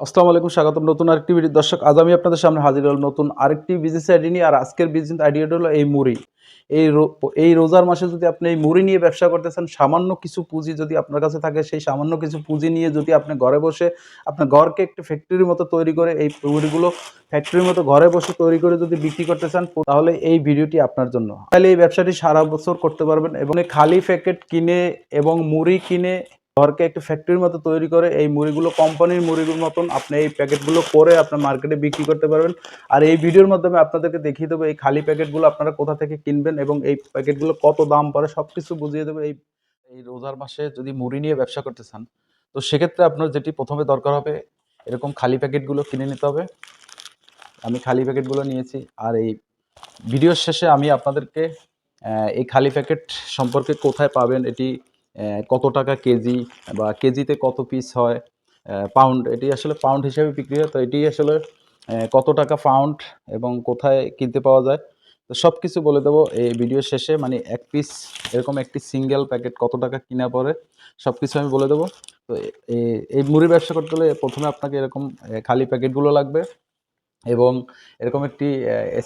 আসসালামু আলাইকুম, স্বাগতম নতুন আরেকটি ভিডিও দর্শক, আজ আমি আপনাদের সামনে হাজির হল নতুন আরেকটি বিজনেস আইডিয়া নিয়ে, আর আজকের বিজনেস আইডিয়াটা হলো এই মুড়ি। এই এই রোজার মাসে যদি আপনি এই মুড়ি নিয়ে ব্যবসা করতে চান, সামান্য কিছু পুঁজি যদি আপনার কাছে থাকে, সেই সামান্য কিছু পুঁজি নিয়ে যদি আপনি ঘরে বসে, আপনার ঘরকে একটি ফ্যাক্টরির মতো তৈরি করে, এই মুড়িগুলো ফ্যাক্টরির মতো ঘরে বসে তৈরি করে যদি বিক্রি করতে চান, তাহলে এই ভিডিওটি আপনার জন্য। তাহলে এই ব্যবসাটি সারা বছর করতে পারবেন এবং খালি প্যাকেট কিনে এবং মুড়ি কিনে ঘরকে একটি ফ্যাক্টরির মতো তৈরি করে এই মুড়িগুলো কোম্পানির মুড়িগুলোর মতন আপনি এই প্যাকেটগুলো করে আপনার মার্কেটে বিক্রি করতে পারবেন। আর এই ভিডিওর মাধ্যমে আপনাদেরকে দেখিয়ে দেবো এই খালি প্যাকেটগুলো আপনারা কোথা থেকে কিনবেন এবং এই প্যাকেটগুলো কত দাম পড়ে সব কিছু বুঝিয়ে দেবো এই এই রোজার মাসে যদি মুড়ি নিয়ে ব্যবসা করতে চান, তো সেক্ষেত্রে আপনার যেটি প্রথমে দরকার হবে, এরকম খালি প্যাকেটগুলো কিনে নিতে হবে। আমি খালি প্যাকেটগুলো নিয়েছি আর এই ভিডিওর শেষে আমি আপনাদেরকে এই খালি প্যাকেট সম্পর্কে কোথায় পাবেন এটি কত টাকা কেজি বা কেজিতে কত পিস হয়? পাউন্ড এটি আসলে পাউন্ড হিসাবে বিক্রি হয়, তো এটি আসলে কত টাকা পাউন্ড এবং কোথায় কিনতে পাওয়া যায়? তো সব কিছু বলে দেবো এই ভিডিও শেষে মানে এক পিস এরকম একটি সিঙ্গেল প্যাকেট কত টাকা কিনা পরে সব কিছু আমি বলে দেবো। তো এই মুড়ি ব্যবসা করতে হলে প্রথমে আপনাকে এরকম খালি প্যাকেটগুলো লাগবে এবং এরকম একটি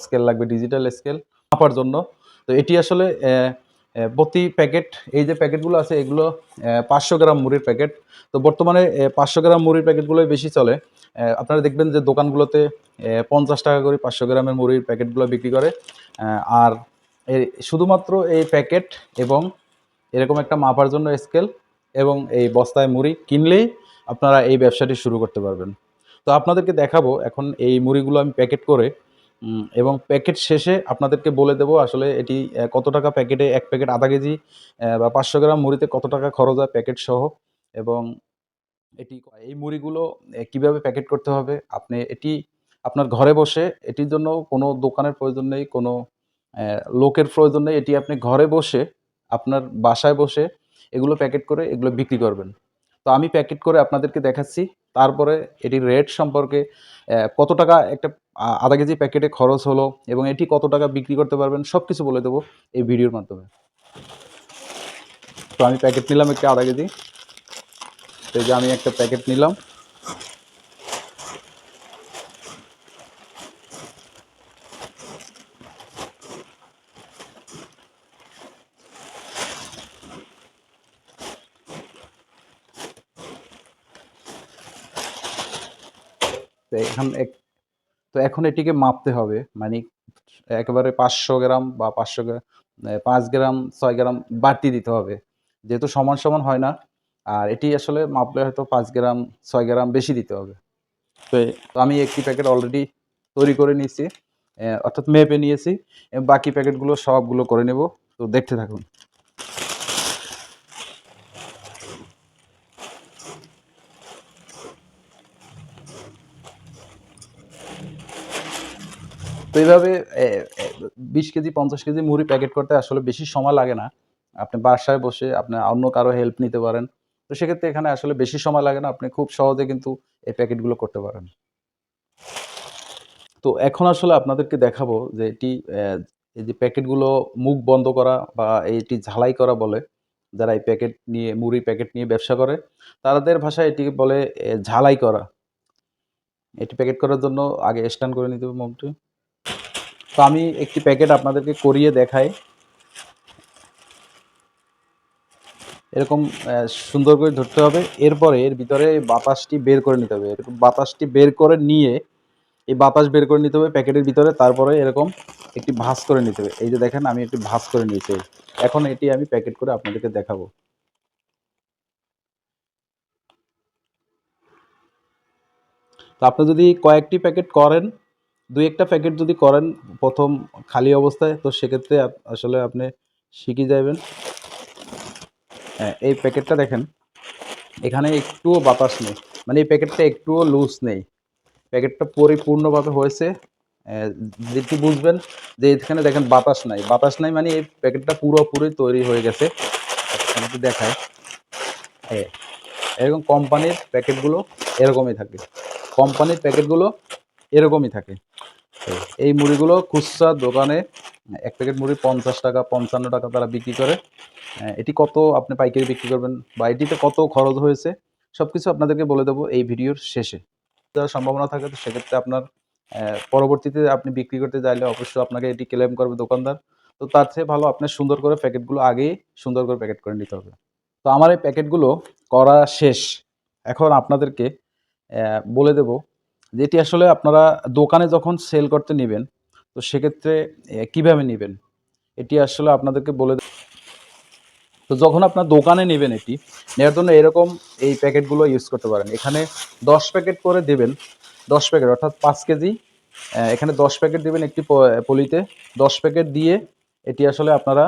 স্কেল লাগবে ডিজিটাল স্কেল মাপার জন্য। তো এটি আসলে প্রতি প্যাকেট, এই যে প্যাকেটগুলো আছে, এগুলো পাঁচশো গ্রাম মুড়ির প্যাকেট। তো বর্তমানে পাঁচশো গ্রাম মুড়ির প্যাকেটগুলোই বেশি চলে। আপনারা দেখবেন যে দোকানগুলোতে পঞ্চাশ টাকা করে পাঁচশো গ্রামের মুড়ির প্যাকেটগুলো বিক্রি করে। আর শুধুমাত্র এই প্যাকেট এবং এরকম একটা মাপার জন্য স্কেল এবং এই বস্তায় মুড়ি কিনলেই আপনারা এই ব্যবসাটি শুরু করতে পারবেন। তো আপনাদেরকে দেখাবো, এখন এই মুড়িগুলো আমি প্যাকেট করে এবং প্যাকেট শেষে আপনাদেরকে বলে দেবো আসলে এটি কত টাকা প্যাকেটে এক প্যাকেট আধা কেজি বা পাঁচশো গ্রাম মুড়িতে কত টাকা খরচ হয় প্যাকেট সহ। এবং এটি, এই মুড়িগুলো কীভাবে প্যাকেট করতে হবে? আপনি এটি, আপনার ঘরে বসে, এটির জন্য কোনো দোকানের প্রয়োজন নেই, কোনো লোকের প্রয়োজন নেই। এটি আপনি ঘরে বসে, আপনার বাসায় বসে এগুলো প্যাকেট করে এগুলো বিক্রি করবেন। তো আমি প্যাকেট করে আপনাদেরকে দেখাচ্ছি। তারপরে এটির রেট সম্পর্কে কত টাকা একটা আধা কেজি প্যাকেটে খরচ হলো এবং এটি কত টাকা বিক্রি করতে পারবেন সব কিছু বলে দেবো এই ভিডিওর মাধ্যমে। তো আমি প্যাকেট নিলাম একটা আধা কেজি। তো যে আমি একটা প্যাকেট নিলাম। তো এখন এক- তো এখন এটিকে মাপতে হবে। মানে একেবারে পাঁচশো গ্রাম বা পাঁচশো পাঁচ গ্রাম, ছয় গ্রাম বাড়তি দিতে হবে। যেহেতু সমান সমান হয় না, আর এটি আসলে মাপলে হয়তো পাঁচ গ্রাম, ছয় গ্রাম বেশি দিতে হবে। তো আমি একটি প্যাকেট অলরেডি তৈরি করে নিয়েছি অর্থাৎ মেপে নিয়েছি বাকি প্যাকেটগুলো সবগুলো করে নেব। তো দেখতে থাকুন। তো এইভাবে বিশ কেজি, পঞ্চাশ কেজি মুড়ি প্যাকেট করতে আসলে বেশি সময় লাগে না। আপনি বাসায় বসে আপনি অন্য কারও হেল্প নিতে পারেন। তো সেক্ষেত্রে এখানে আসলে বেশি সময় লাগে না, আপনি খুব সহজে কিন্তু এই প্যাকেটগুলো করতে পারেন। তো এখন আসলে আপনাদেরকে দেখাবো যে এটি এই যে প্যাকেটগুলো মুখ বন্ধ করা বা এটি ঝালাই করা বলে, যারা এই প্যাকেট নিয়ে, মুড়ি প্যাকেট নিয়ে ব্যবসা করে, তাদের ভাষায় এটিকে বলে ঝালাই করা। এটি প্যাকেট করার জন্য আগে স্ট্যান্ড করে নিতে হবে মুখটি। তো আমি একটি প্যাকেট আপনাদেরকে করিয়ে দেখাই। এরকম সুন্দর করে ধরতে হবে। এরপরে এর ভিতরে বাতাসটি বের করে নিতে হবে। এরকম বাতাসটি বের করে নিয়ে এই বাতাস বের করে নিতে হবে প্যাকেটের ভিতরে। তারপরে এরকম একটি ভাঁজ করে নিতে হবে। এই যে দেখেন, আমি একটি ভাঁজ করে নিয়েছি। এখন এটি আমি প্যাকেট করে আপনাদেরকে দেখাবো। তো আপনি যদি কয়েকটি প্যাকেট করেন দুই একটা প্যাকেট যদি করেন প্রথম খালি অবস্থায়, তো সেক্ষেত্রে আসলে আপনি শিখে যাবেন হ্যাঁ এই প্যাকেটটা দেখেন। এখানে একটুও বাতাস নেই। মানে এই প্যাকেটটা একটুও লুজ নেই। প্যাকেটটা পরিপূর্ণভাবে হয়েছে। যেটি বুঝবেন যে এখানে দেখেন বাতাস নাই। বাতাস নাই মানে এই প্যাকেটটা পুরোপুরি তৈরি হয়ে গেছে। একটু হ্যাঁ এরকম কোম্পানির প্যাকেটগুলো এরকমই থাকে। কোম্পানির প্যাকেটগুলো এরকমই থাকে। এই মুড়িগুলো খুচরা দোকানে, এক প্যাকেট মুড়ি পঞ্চাশ টাকা, পঞ্চান্ন টাকা তারা বিক্রি করে। এটি কত আপনি পাইকারি বিক্রি করবেন বা এটিতে কত খরচ হয়েছে সব কিছু আপনাদেরকে বলে দেবো এই ভিডিওর শেষে। যার সম্ভাবনা থাকে, তো সেক্ষেত্রে আপনার পরবর্তীতে আপনি বিক্রি করতে চাইলে অবশ্যই আপনাকে এটি ক্লেম করবে দোকানদার। তো তার চেয়ে ভালো আপনি সুন্দর করে প্যাকেটগুলো আগেই সুন্দর করে প্যাকেট করে নিতে হবে। তো আমার এই প্যাকেটগুলো করা শেষ। এখন আপনাদেরকে বলে দেব যেটি আসলে আপনারা দোকানে যখন সেল করতে নেবেন, তো সেক্ষেত্রে কীভাবে নেবেন? এটি আসলে আপনাদেরকে বলে তো যখন আপনার দোকানে নেবেন এটি, নেওয়ার জন্য এরকম এই প্যাকেটগুলো ইউজ করতে পারেন। এখানে দশ প্যাকেট করে দেবেন, দশ প্যাকেট, অর্থাৎ পাঁচ কেজি এখানে দশ প্যাকেট দেবেন একটি পলিতে, দশ প্যাকেট দিয়ে এটি আসলে আপনারা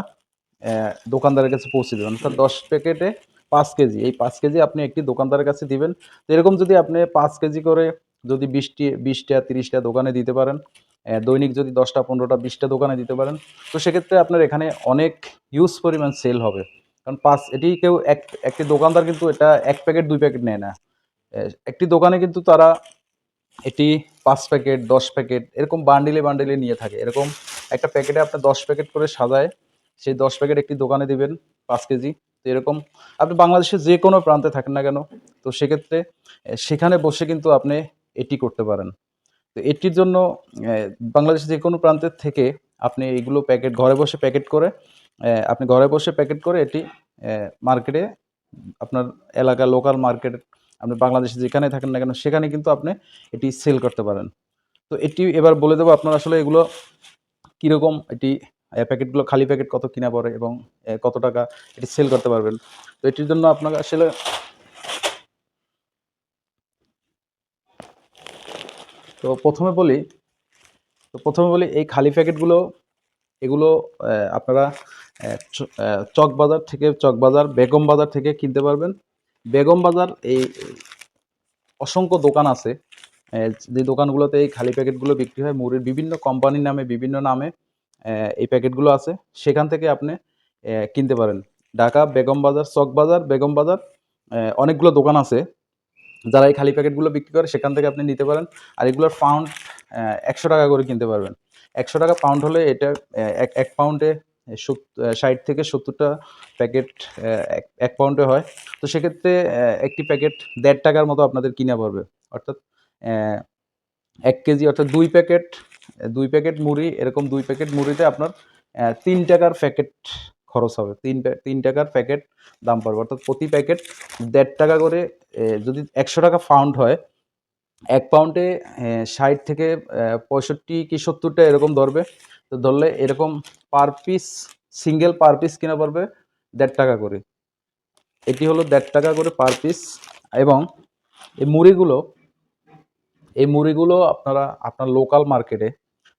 দোকানদারের কাছে পৌঁছে দেবেন। অর্থাৎ দশ প্যাকেটে পাঁচ কেজি, এই পাঁচ কেজি আপনি একটি দোকানদারের কাছে দিবেন। তো এরকম যদি আপনি পাঁচ কেজি করে যদি বিশটি, বিশটা, তিরিশটা দোকানে দিতে পারেন দৈনিক যদি দশটা, পনেরোটা, বিশটা দোকানে দিতে পারেন, তো সেক্ষেত্রে আপনার এখানে অনেক হিউজ পরিমাণ সেল হবে। কারণ পাঁচ, এটি কেউ এক, একটি দোকানদার কিন্তু এটা এক প্যাকেট, দুই প্যাকেট নেয় না। একটি দোকানে কিন্তু তারা এটি পাঁচ প্যাকেট, দশ প্যাকেট, এরকম বান্ডিলে বান্ডিলে নিয়ে থাকে। এরকম একটা প্যাকেটে আপনি দশ প্যাকেট করে সাজায়, সেই দশ প্যাকেট একটি দোকানে দিবেন পাঁচ কেজি। তো এরকম আপনি বাংলাদেশের যে কোনো প্রান্তে থাকেন না কেন, তো সেক্ষেত্রে সেখানে বসে কিন্তু আপনি এটি করতে পারেন। তো এটির জন্য বাংলাদেশের যে কোনো প্রান্তের থেকে আপনি এইগুলো প্যাকেট, ঘরে বসে প্যাকেট করে আপনি ঘরে বসে প্যাকেট করে এটি মার্কেটে, আপনার এলাকা লোকাল মার্কেট, আপনি বাংলাদেশে যেখানে থাকেন না কেন, সেখানে কিন্তু আপনি এটি সেল করতে পারেন। তো এটি এবার বলে দেবো আপনার আসলে এগুলো কীরকম, এটি প্যাকেটগুলো খালি প্যাকেট কত কিনা পড়ে এবং কত টাকা এটি সেল করতে পারবেন। তো এটির জন্য আপনাকে আসলে তো প্রথমে বলি তো প্রথমে বলি এই খালি প্যাকেটগুলো এগুলো আপনারা আহ, চ- আহ, চকবাজার থেকে চকবাজার বেগম বাজার থেকে কিনতে পারবেন। বেগম বাজার এই অসংখ্য দোকান আছে। যে দোকানগুলোতে এই খালি প্যাকেটগুলো বিক্রি হয় মুড়ির বিভিন্ন কোম্পানির নামে বিভিন্ন নামে এই প্যাকেটগুলো আছে। সেখান থেকে আপনি কিনতে পারেন। ঢাকা বেগম বাজার চক বাজার বেগম বাজার অনেকগুলো দোকান আছে। যারা এই খালি প্যাকেটগুলো বিক্রি করে, সেখান থেকে আপনি নিতে পারেন। আর এগুলোর পাউন্ড একশো টাকা করে কিনতে পারবেন। একশো টাকা পাউন্ড হলে এটা এক এক পাউন্ডে ষাট থেকে সত্তরটা প্যাকেট এক এক পাউন্ডে হয়। তো সেক্ষেত্রে একটি প্যাকেট দেড় টাকার মতো আপনাদের কিনা পড়বে। অর্থাৎ এক কেজি, অর্থাৎ দুই প্যাকেট দুই প্যাকেট মুড়ি, এরকম দুই প্যাকেট মুড়িতে আপনার তিন টাকার প্যাকেট খরচ হবে। তিন তিন টাকার প্যাকেট দাম পড়বে। অর্থাৎ প্রতি প্যাকেট দেড় টাকা করে যদি একশো টাকা পাউন্ড হয়, এক পাউন্ডে ষাট থেকে পঁয়ষট্টি কি সত্তরটা এরকম ধরবে। তো ধরলে এরকম per piece single per piece কিনা পড়বে দেড় টাকা করে। এটি হলো দেড় টাকা করে পার পিস এবং এই মুড়িগুলো এই মুড়িগুলো আপনারা আপনার লোকাল মার্কেটে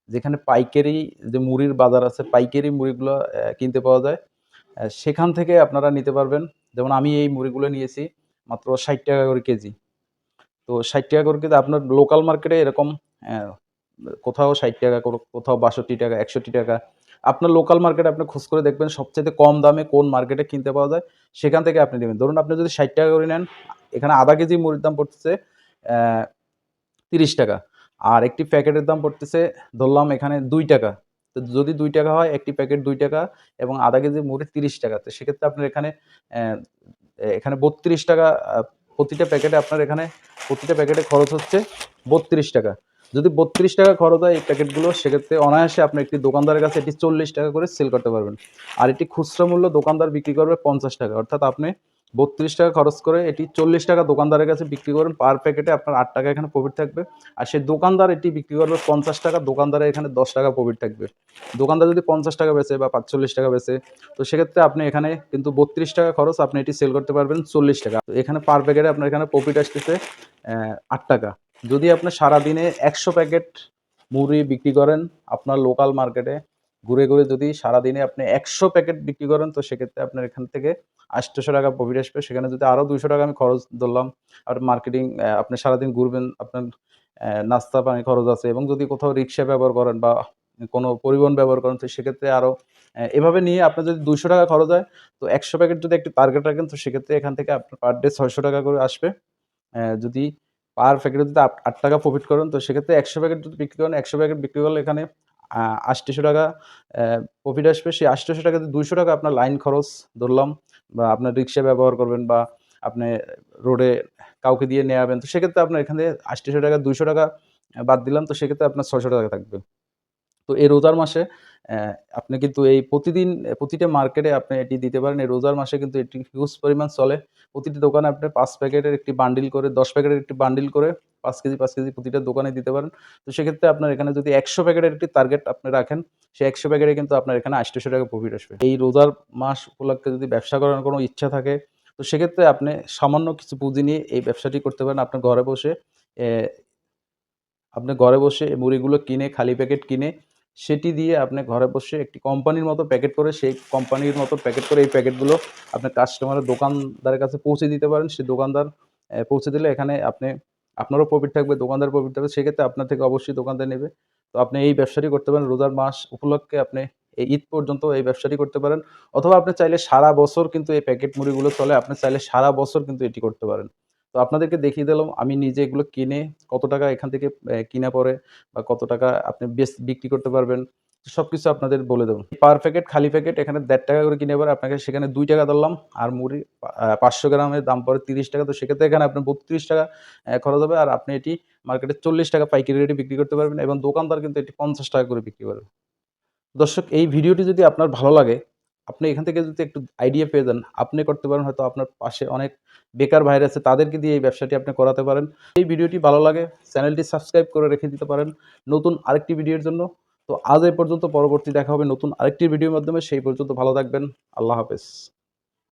যেখানে পাইকারি যে মুড়ির বাজার আছে, পাইকারি মুড়িগুলো কিনতে পাওয়া যায়। সেখান থেকে আপনারা নিতে পারবেন। যেমন আমি এই মুড়িগুলো নিয়েছি মাত্র ষাট টাকা করে কেজি। তো ষাট টাকা করে কিন্তু আপনার লোকাল মার্কেটে এরকম কোথাও ষাট টাকা কোথাও বাষট্টি টাকা, একষট্টি টাকা। আপনার লোকাল মার্কেটে আপনি খোঁজ করে দেখবেন সবচেয়ে কম দামে কোন মার্কেটে কিনতে পাওয়া যায়, সেখান থেকে আপনি নেবেন। ধরুন আপনি যদি ষাট টাকা করে নেন, এখানে আধা কেজি মুড়ির দাম পড়তেছে তিরিশ টাকা। আর একটি প্যাকেটের দাম পড়তেছে, ধরলাম এখানে দুই টাকা। তো যদি দুই টাকা হয়, একটি প্যাকেট দুই টাকা এবং আধা কেজি মুড়ি তিরিশ টাকা। তো সেক্ষেত্রে আপনার এখানে এখানে বত্রিশ টাকা প্রতিটা প্যাকেটে আপনার এখানে, প্রতিটা প্যাকেটে খরচ হচ্ছে বত্রিশ টাকা। যদি বত্রিশ টাকা খরচ হয় এই প্যাকেটগুলো, সেক্ষেত্রে অনায়াসে আপনি একটি দোকানদারের কাছে এটি চল্লিশ টাকা করে সেল করতে পারবেন। আর এটি খুচরা মূল্য দোকানদার বিক্রি করবে পঞ্চাশ টাকা। অর্থাৎ আপনি বত্রিশ টাকা খরচ করে এটি চল্লিশ টাকা দোকানদারের কাছে বিক্রি করেন পার প্যাকেটে আপনার আট টাকা এখানে প্রফিট থাকবে। আর সেই দোকানদার এটি বিক্রি করবে পঞ্চাশ টাকা দোকানদারের এখানে দশ টাকা প্রফিট থাকবে। দোকানদার যদি পঞ্চাশ টাকা বেচে বা পাঁচচল্লিশ টাকা বেচে, তো সেক্ষেত্রে আপনি এখানে কিন্তু বত্রিশ টাকা খরচ আপনি এটি সেল করতে পারবেন চল্লিশ টাকা। তো এখানে পার প্যাকেটে আপনার এখানে প্রফিট আসতেছে আট টাকা। যদি আপনি সারাদিনে একশো প্যাকেট মুড়ি বিক্রি করেন আপনার লোকাল মার্কেটে ঘুরে ঘুরে যদি সারাদিনে আপনি একশো প্যাকেট বিক্রি করেন, তো সেক্ষেত্রে আপনার এখান থেকে আটশোশো টাকা প্রফিট আসবে। সেখানে যদি আরও দুশো টাকা আমি খরচ ধরলাম, আর মার্কেটিং আপনি সারাদিন ঘুরবেন, আপনার নাস্তা পানি খরচ আছে, এবং যদি কোথাও রিক্সা ব্যবহার করেন বা কোনো পরিবহন ব্যবহার করেন, তো সেক্ষেত্রে আরও এভাবে নিয়ে আপনার যদি দুশো টাকা খরচ হয়, তো একশো প্যাকেট যদি একটি টার্গেট রাখেন, তো সেক্ষেত্রে এখান থেকে আপনার পার ডে ছয়শো টাকা করে আসবে। যদি পার প্যাকেটে যদি আট টাকা প্রফিট করেন, তো সেক্ষেত্রে একশো প্যাকেট যদি বিক্রি করেন, একশো প্যাকেট বিক্রি করলে এখানে আটশোশো টাকা প্রফিট আসবে। সেই আটশোশো টাকাতে দুইশো টাকা আপনার লাইন খরচ ধরলাম বা আপনার রিক্সা ব্যবহার করবেন বা আপনি রোডে কাউকে দিয়ে নিয়ে যাবেন তো সেক্ষেত্রে আপনার এখানে আটশোশো টাকা, দুইশো টাকা বাদ দিলাম। তো সেক্ষেত্রে আপনার ছয়শো টাকা থাকবে। তো এই রোজার মাসে আপনি কিন্তু এই প্রতিদিন প্রতিটা মার্কেটে আপনি এটি দিতে পারেন। এই রোজার মাসে কিন্তু এটি হিউজ পরিমাণ চলে। প্রতিটি দোকানে আপনি পাঁচ প্যাকেটের একটি বান্ডিল করে, দশ প্যাকেটের একটি বান্ডিল করে পাঁচ কেজি পাঁচ কেজি প্রতিটা দোকানে দিতে পারেন। তো সেক্ষেত্রে আপনার এখানে যদি একশো প্যাকেটের একটি টার্গেট আপনি রাখেন, সেই একশো প্যাকেটে কিন্তু আপনার এখানে আটশোশো টাকা প্রফিট আসবে। এই রোজার মাস উপলক্ষে যদি ব্যবসা করার কোনো ইচ্ছা থাকে, তো সেক্ষেত্রে আপনি সামান্য কিছু পুঁজি নিয়ে এই ব্যবসাটি করতে পারেন। আপনার ঘরে বসে আপনি ঘরে বসে মুড়িগুলো কিনে, খালি প্যাকেট কিনে, সেটি দিয়ে আপনি ঘরে বসে একটি কোম্পানির মতো প্যাকেট করে, সেই কোম্পানির মতো প্যাকেট করে এই প্যাকেটগুলো আপনার কাস্টমারের দোকানদারের কাছে পৌঁছে দিতে পারেন। সেই দোকানদার পৌঁছে দিলে এখানে আপনি আপনারও প্রফিট থাকবে দোকানদার প্রফিট থাকবে, সেক্ষেত্রে আপনার থেকে অবশ্যই দোকানদার নেবে। তো আপনি এই ব্যবসাটি করতে পারেন, রোজার মাস উপলক্ষে আপনি এই ঈদ পর্যন্ত এই ব্যবসাটি করতে পারেন। অথবা আপনি চাইলে সারা বছর কিন্তু এই প্যাকেট মুড়িগুলো চলে, আপনি চাইলে সারা বছর কিন্তু এটি করতে পারেন। তো আপনাদেরকে দেখিয়ে দিলাম, আমি নিজে এগুলো কিনে কত টাকা এখান থেকে কিনা পরে বা কত টাকা আপনি বেশ বিক্রি করতে পারবেন। সব কিছু আপনাদের বলে দেবো। পার প্যাকেট খালি প্যাকেট এখানে দেড় টাকা করে কিনে পরে আপনাকে সেখানে দুই টাকা ধরলাম। আর মুড়ি পাঁচশো গ্রামের দাম পড়ে তিরিশ টাকা। তো সেক্ষেত্রে এখানে আপনার বত্রিশ টাকা খরচ হবে। আর আপনি এটি মার্কেটে চল্লিশ টাকা পাইকারি রেটে বিক্রি করতে পারবেন এবং দোকানদার কিন্তু এটি পঞ্চাশ টাকা করে বিক্রি করবে। দর্শক, এই ভিডিওটি যদি আপনার ভালো লাগে, আপনি এখান থেকে যদি একটু আইডিয়া পেয়ে যান, আপনি করতে পারেন, হয়তো আপনার পাশে অনেক বেকার ভাইরা আছে, তাদেরকে দিয়ে এই ব্যবসাটি আপনি করাতে পারেন। এই ভিডিওটি ভালো লাগে চ্যানেলটি সাবস্ক্রাইব করে রেখে দিতে পারেন। নতুন আরেকটি ভিডিওর জন্য তো আজ এই পর্যন্ত, পরবর্তী দেখা হবে নতুন আরেকটি ভিডিওর মাধ্যমে। সেই পর্যন্ত ভালো থাকবেন। আল্লাহ হাফেজ।